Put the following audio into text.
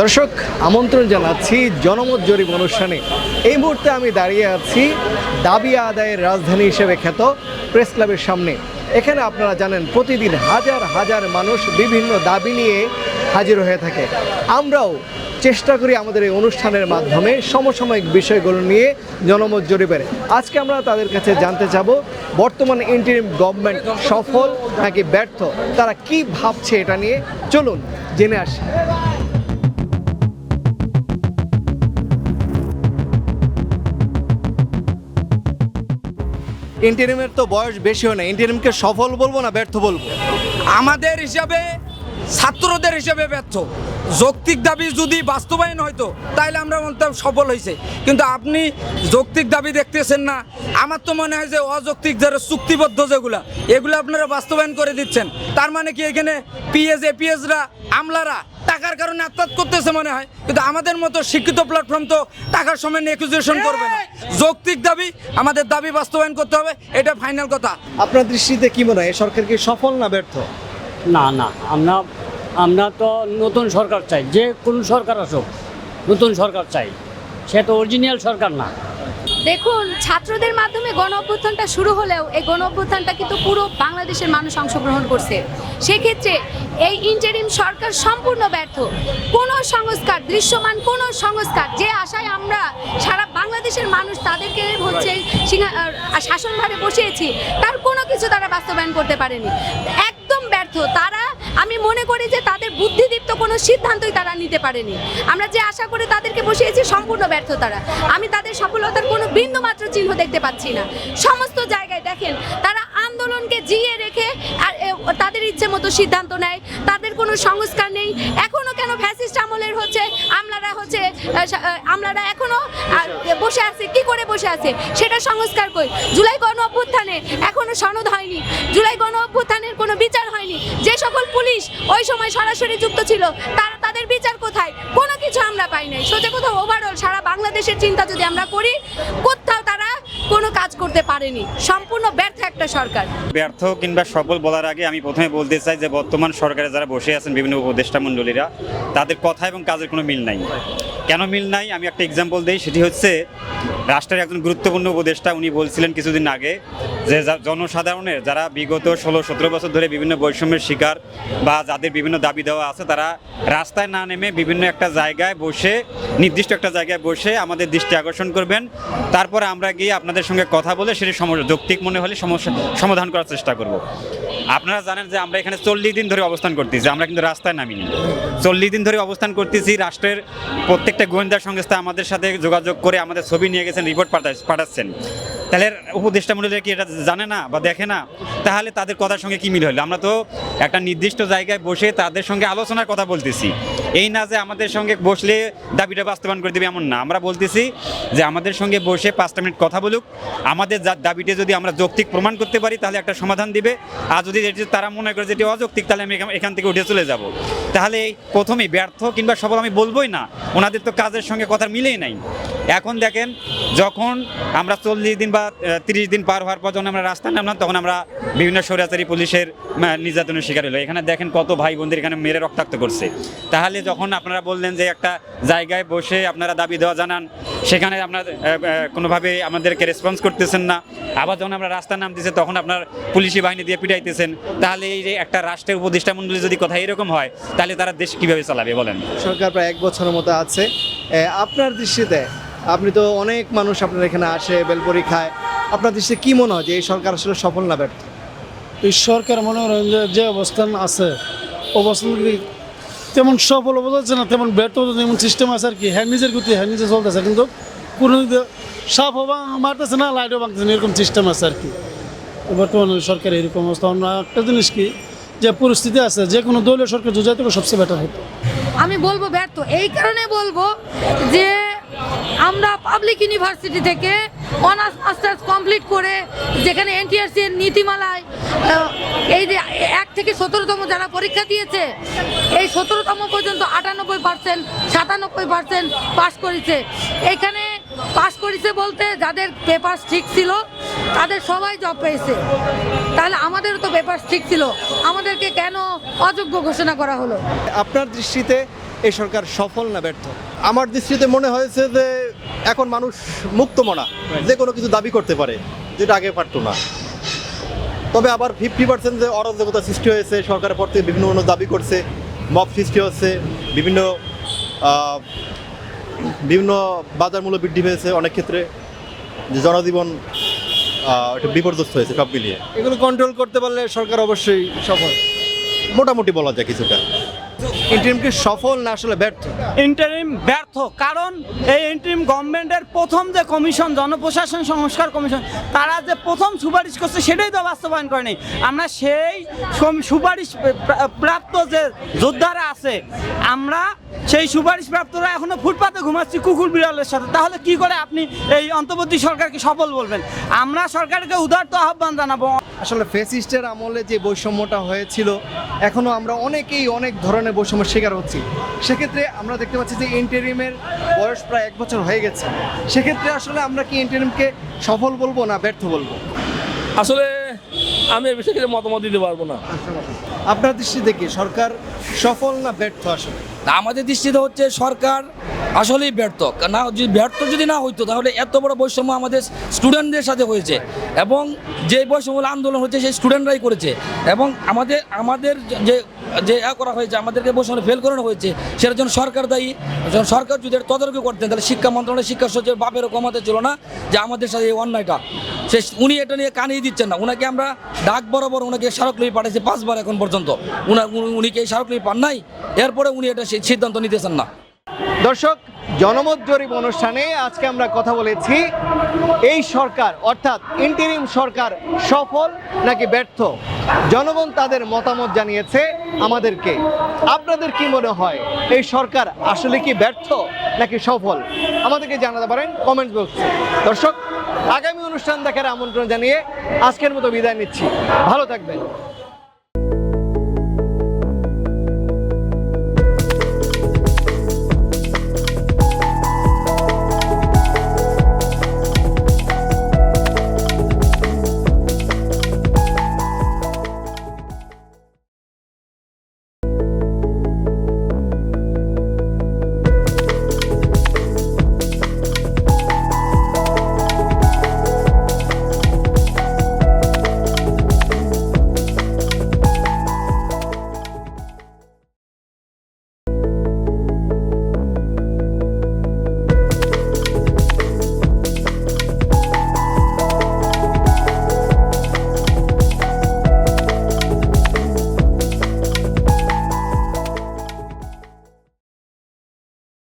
দর্শক, আমন্ত্রণ জানাচ্ছি জনমত জরিপ অনুষ্ঠানে। এই মুহূর্তে আমি দাঁড়িয়ে আছি দাবি আদায়ের রাজধানী হিসেবে খ্যাত প্রেস ক্লাবের সামনে। এখানে আপনারা জানেন, প্রতিদিন হাজার হাজার মানুষ বিভিন্ন দাবি নিয়ে হাজির হয়ে থাকে। আমরাও চেষ্টা করি আমাদের এই অনুষ্ঠানের মাধ্যমে সমসাময়িক বিষয়গুলো নিয়ে জনমত জরিপের। আজকে আমরা তাদের কাছে জানতে চাব বর্তমান ইন্টারিম গভর্নমেন্ট সফল নাকি ব্যর্থ? তারা কি ভাবছে এটা নিয়ে? চলুন জেনে আসি। ইন্টারিমের তো বয়স বেশি হয় না। ইন্টারিমকে সফল বলব না, ব্যর্থ বলব? আমাদের হিসাবে, ছাত্রদের হিসাবে ব্যর্থ। যৌক্তিক দাবি যদি বাস্তবায়ন হয়তো তাহলে আমরা বলতাম সফল হয়েছে কিন্তু আপনি যৌক্তিক দাবি দেখতেছেন না। আমার তো মনে হয় যে অযৌক্তিক যারা চুক্তিবদ্ধ যেগুলা এগুলো আপনারা বাস্তবায়ন করে দিচ্ছেন। তার মানে কি এখানে পিএস এপিএসরা আমলারা টাকার কারণে আত্মহত্যা করতেছে মনে হয়। কিন্তু আমাদের মতো শিক্ষিত প্ল্যাটফর্ম তো টাকার সময় নেকুজেশন করবে না। যৌক্তিক দাবি আমাদের দাবি বাস্তবায়ন করতে হবে এটা ফাইনাল কথা। আপনার দৃষ্টিতে কি মনে হয় এ সরকার কি সফল না ব্যর্থ? না না আমরা আমরা তো নতুন সরকার চাই যে কোন সরকার আসুক নতুন সরকার চাই। সে তো অরিজিনাল সরকার না। দেখুন ছাত্রদের মাধ্যমে গণ অভ্যুত্থানটা শুরু হলেও এই গণ অভ্যুত্থানটা কিন্তু পুরো বাংলাদেশের মানুষ অংশগ্রহণ করছে। সেক্ষেত্রে এই ইন্টারিম সরকার সম্পূর্ণ ব্যর্থ। কোনো সংস্কার দৃশ্যমান কোনো সংস্কার যে আশায় আমরা সারা বাংলাদেশের মানুষ তাদেরকে হচ্ছে শাসনভারে বসিয়েছি তার কোনো কিছু তারা বাস্তবায়ন করতে পারেনি। একদম ব্যর্থ। তারা আমি মনে করি যে তাদের বুদ্ধিদীপ্ত কোনো সিদ্ধান্তই তারা নিতে পারেনি। আমরা যে আশা করে তাদেরকে বসিয়েছি, সম্পূর্ণ ব্যর্থ তারা। আমি তাদের সফলতার কোনো বিন্দুমাত্র চিহ্ন দেখতে পাচ্ছি না। সমস্ত জায়গায় দেখেন, তারা আন্দোলনকে জিয়ে রেখে আর তাদের ইচ্ছে মতো সিদ্ধান্ত নেয়। তাদের কোনো সংস্কার নেই। এখনও কেন ফ্যাসিস্ট আমলের হচ্ছে? হচ্ছে আমলারা এখনও বসে আছে, কি করে বসে আছে? সেটা সংস্কার কই? জুলাই গণ অভ্যুত্থানে এখনও সনদ হয়নি। জুলাই গণ অভ্যুত্থানের কোনো বিচার হয়নি। যে সকল পুলিশ ওই সময় সরাসরি যুক্ত ছিল, তারা তাদের বিচার কোথায়? কোনো কিছু আমরা পাই নাই। সোজা কোথাও ওভারঅল সারা বাংলাদেশের চিন্তা যদি আমরা করি কোনো কাজ করতে পারেনি। সম্পূর্ণ ব্যর্থ একটা সরকার। ব্যর্থ কিংবা সফল বলার আগে আমি প্রথমে বলতে চাই যে বর্তমান সরকারে যারা বসে আছেন বিভিন্ন উপদেষ্টা মণ্ডলীরা, তাদের কথা এবং কাজের কোনো মিল নাই। কেন মিল নাই? আমি একটা এক্সাম্পল দিই, সেটি হচ্ছে রাষ্ট্রের একজন গুরুত্বপূর্ণ উপদেষ্টা, উনি বলছিলেন কিছুদিন আগে যে জনসাধারণের যারা বিগত ষোলো, সতেরো বছর ধরে বিভিন্ন বৈষম্যের শিকার বা যাদের বিভিন্ন দাবি দেওয়া আছে, তারা রাস্তায় না নেমে বিভিন্ন একটা জায়গায় বসে, নির্দিষ্ট একটা জায়গায় বসে আমাদের দৃষ্টি আকর্ষণ করবেন। তারপরে আমরা গিয়ে আপনাদের সঙ্গে কথা বলে সেটি যৌক্তিক মনে হলে সমস্যা সমাধান করার চেষ্টা করব। আপনারা জানেন যে আমরা এখানে চল্লিশ দিন ধরে অবস্থান করতেছি, আমরা কিন্তু রাস্তায় নামিনি। চল্লিশ দিন ধরে অবস্থান করতেছি, রাষ্ট্রের প্রত্যেকটা গোয়েন্দা সংস্থা আমাদের সাথে যোগাযোগ করে আমাদের ছবি নিয়ে গেছেন রিপোর্ট পাঠা- পাঠাচ্ছেন। তাহলে উপদেষ্টা মূল্য কি এটা জানে না বা দেখে না? তাহলে তাদের কথার সঙ্গে কি মিল হলো? আমরা তো একটা নির্দিষ্ট জায়গায় বসে তাদের সঙ্গে আলোচনার কথা বলতেছি। এই না যে আমাদের সঙ্গে বসলে দাবিটা বাস্তবায়ন করে দেবে এমন না। আমরা বলতেছি যে আমাদের সঙ্গে বসে পাঁচটা মিনিট কথা বলুক। আমাদের দাবিটা যদি আমরা যৌক্তিক প্রমাণ করতে পারি, তাহলে একটা সমাধান দিবে। আর যদি তারা মনে করে যেটি অযৌক্তিক, তাহলে আমি এখান- থেকে উঠে চলে যাব। তাহলে এই প্রথমেই ব্যর্থ কিংবা সফল আমি বলবোই না। ওনাদের তো কাজের সঙ্গে কথা মিলেই নাই। এখন দেখেন, যখন আমরা চল্লিশ দিন বা তিরিশ দিন পার হওয়ার পর যখন আমরা রাস্তায় নামলাম, তখন আমরা বিভিন্ন স্বৈরাচারী পুলিশের নির্যাতনের শিকার হলো এখানে দেখেন কত ভাই বোনদের এখানে মেরে রক্তাক্ত করছে। তাহলে যখন আপনারা বললেন যে একটা জায়গায় বসে আপনারা দাবি দেওয়া জানান সেখানে আপনার কোনোভাবে আমাদেরকে রেসপন্স করতেছেন না। আবার যখন আমরা রাস্তায় নামতেছে তখন আপনার পুলিশি বাহিনী দিয়ে পিটাইতেছেন। তাহলে এই যে একটা রাষ্ট্রের উপদেষ্টা মণ্ডলী যদি কথা এরকম হয় তাহলে তারা দেশ কীভাবে চালাবে বলেন? সরকার প্রায় এক বছরের মতো আছে। আপনার দৃষ্টিতে আপনি তো অনেক মানুষ আপনার এখানে আসে বেলপরি খায়। আপনার দৃষ্টিতে কি মনে হয় যে এই সরকার আসলে সফল না ব্যর্থ? এই সরকার মনে করেন যে অবস্থান আছে অবস্থান তেমন সফল বোঝাচ্ছে না, তেমন ব্যর্থ যেমন সিস্টেম আছে আর কি। হ্যাঁ নিজের গতি হ্যাঁ নিজে চলতেছে, কিন্তু কোনো দিকে সাপ হবা মারতেছে না লাইটও ভাঙতেছে না, এরকম সিস্টেম আছে আর কি। বর্তমানে সরকার এরকম অবস্থা। অন্য একটা জিনিস কি, যে পরিস্থিতি আছে, যে কোনো দলীয় সরকার যোজাই থেকে সবচেয়ে বেটার হতো আমি বলব ব্যর্থ। এই কারণে বলব যে আমরা পাবলিক ইউনিভার্সিটি থেকে অনার্স, মাস্টার্স কমপ্লিট করে যেখানে এনটিআরসি এর নীতিমালায় এই যে এক থেকে সতেরোতম যারা পরীক্ষা দিয়েছে, এই সতেরোতম পর্যন্ত আটানব্বই পার্সেন্ট, সাতানব্বই পার্সেন্ট পাশ করেছে। এখানে পাশ করেছে বলতে যাদের পেপার ঠিক ছিল, তাদের সবাই জব পেয়েছে। তাহলে আমাদেরও তো পেপার ঠিক ছিল, আমাদেরকে কেন অযোগ্য ঘোষণা করা হলো? আপনার দৃষ্টিতে এই সরকার সফল না ব্যর্থ? আমার দৃষ্টিতে মনে হয়েছে যে এখন মানুষ মুক্ত মনা যে কোনো কিছু দাবি করতে পারে যেটা আগে পারতো না। তবে আবার ফিফটি পার্সেন্ট যে অরাজকতা সৃষ্টি হয়েছে সরকারের পর থেকে বিভিন্ন দাবি করছে মব সৃষ্টি হচ্ছে বিভিন্ন বিভিন্ন বাজার মূল্য বৃদ্ধি পেয়েছে অনেক ক্ষেত্রে যে জনজীবন একটু বিপর্যস্ত হয়েছে সব মিলিয়ে। এগুলো কন্ট্রোল করতে পারলে সরকার অবশ্যই সফল। মোটামুটি বলা যায় কিছুটা। ইন্টারিম কি সফল না আসলে ব্যর্থ? ইন্টারিম ব্যর্থ। কারণ এই ইন্টারিম গভর্নমেন্টের প্রথম যে কমিশন, জনপ্রশাসন সংস্কার কমিশন, তারা যে প্রথম সুপারিশ করছে সেটাই তো বাস্তবায়ন করেনি। আমরা সেই সুপারিশ প্রাপ্ত যে যোদ্ধারা আছে, আমরা সেই সুপারিশ প্রাপ্তরা এখনও ফুটপাতে ঘুমাচ্ছি কুকুর বিড়ালের সাথে। তাহলে কি করে আপনি এই অন্তর্বর্তী সরকারকে সফল বলবেন? আমরা সরকারকে উদারত আহ্বান জানাব। আসলে ফেসিস্টের আমলে যে বৈষম্যটা হয়েছিল, এখনও আমরা অনেকেই অনেক ধরনের বৈষম্যের শিকার হচ্ছি। সেক্ষেত্রে আমরা দেখতে পাচ্ছি যে ইন্টারিমের বয়স প্রায় এক বছর হয়ে গেছে। সেক্ষেত্রে আসলে আমরা কি ইন্টারিমকে সফল বলব না ব্যর্থ বলব? আসলে আমি এ বিষয়ে কিছু মতামত দিতে পারব না। আপনার দৃষ্টিতে কি সরকার সফল না ব্যর্থ আসলে? আমাদের দৃষ্টিতে হচ্ছে সরকার আসলেই ব্যর্থ। না, যদি ব্যর্থ যদি না হইতো, তাহলে এত বড় বৈষম্য আমাদের স্টুডেন্টদের সাথে হয়েছে। এবং যে বৈষম্য আন্দোলন হয়েছে সেই স্টুডেন্টরাই করেছে। এবং আমাদের আমাদের যে যে এ করা হয়েছে, আমাদেরকে বৈষম্য ফেল করানো হয়েছে, সেটার জন্য সরকার দায়ী। সরকার যদি তদারকি করতেন, তাহলে শিক্ষা মন্ত্রণালয় শিক্ষা সচিবের বাপেরও কমাতে ছিল না যে আমাদের সাথে এই অন্যায়টা। সে, উনি এটা নিয়ে কানিয়ে দিচ্ছেন না। ওনাকে আমরা ডাক বরাবর ওনাকে স্মারকলিপি পাঠিয়েছি পাঁচবার এখন পর্যন্ত। উনি- উনি কি এই স্মারকলিপি পান নাই? এরপরে উনি এটা সিদ্ধান্ত নিতেছেন না। দর্শক, জনমত জরিপ অনুষ্ঠানে আজকে আমরা কথা বলেছি, এই সরকার, অর্থাৎ ইন্টারিম সরকার সফল নাকি ব্যর্থ? জনগণ তাদের মতামত জানিয়েছে আমাদেরকে। আপনাদের কি মনে হয়, এই সরকার আসলে কি ব্যর্থ নাকি সফল? আমাদেরকে জানাতে পারেন কমেন্ট বক্সে দর্শক, আগামী অনুষ্ঠান দেখার আমন্ত্রণ জানিয়ে আজকের মতো বিদায় নিচ্ছি। ভালো থাকবেন।